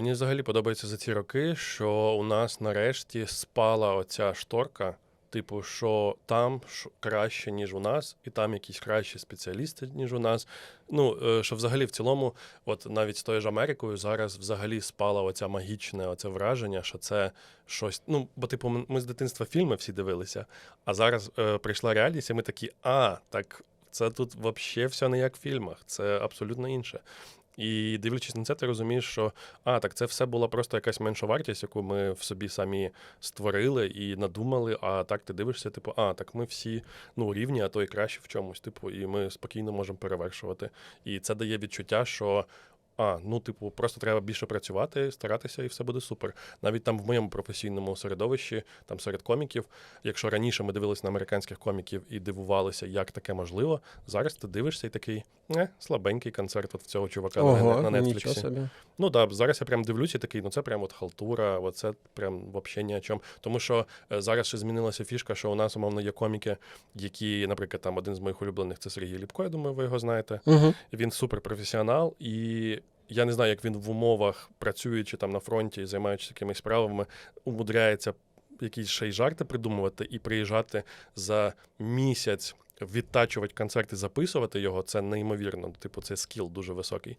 Мені взагалі подобається за ці роки, що у нас нарешті спала оця шторка. Типу, що там краще, ніж у нас, і там якісь кращі спеціалісти, ніж у нас. Ну, е, що взагалі в цілому, от навіть з тою ж Америкою, зараз взагалі спала оця магічне оце враження, що це щось. Ну, бо, типу, ми- з дитинства фільми всі дивилися, а зараз е, прийшла реальність, і ми такі, а, так це тут взагалі все не як в фільмах, це абсолютно інше. І дивлячись на це, ти розумієш, що а, так це все була просто якась менша вартість, яку ми в собі самі створили і надумали. А так ти дивишся, типу, а, так ми всі ну, рівні, а то і краще в чомусь. Типу, і ми спокійно можемо перевершувати. І це дає відчуття, що. А, ну, типу, просто треба більше працювати, старатися, і все буде супер. Навіть там в моєму професійному середовищі, там серед коміків, якщо раніше ми дивилися на американських коміків і дивувалися, як таке можливо, зараз ти дивишся і такий, не, слабенький концерт от в цього чувака на, Ого, на собі. Ну так, да, зараз я прям дивлюся і такий, ну це прям от халтура, оце прям взагалі ні о чому. Тому що е, зараз ще змінилася фішка, що у нас, умовно, є коміки, які, наприклад, там один з моїх улюблених це Сергій Ліпко, я думаю, ви його знаєте. Угу. Він суперпрофесіонал, і я не знаю, як він в умовах, працюючи там на фронті, займаючись такими справами, умудряється якісь ще й жарти придумувати і приїжджати за місяць. Відтачувати концерт і записувати його це неймовірно. Типу, це скіл дуже високий.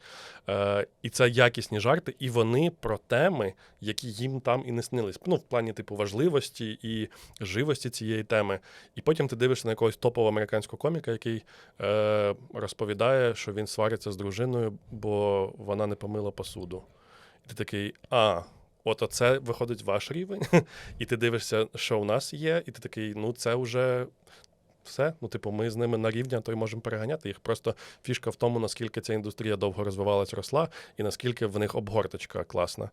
Е, і це якісні жарти, і вони про теми, які їм там і не снились. Ну, в плані типу важливості і живості цієї теми. І потім ти дивишся на якогось топового американського коміка, який е, розповідає, що він свариться з дружиною, бо вона не помила посуду. І ти такий, а. От оце виходить ваш рівень, і ти дивишся, що у нас є, і ти такий, ну це вже все. Ну, типу, ми з ними на рівні, а то й можемо переганяти їх. Просто фішка в тому, наскільки ця індустрія довго розвивалась, росла, і наскільки в них обгорточка класна.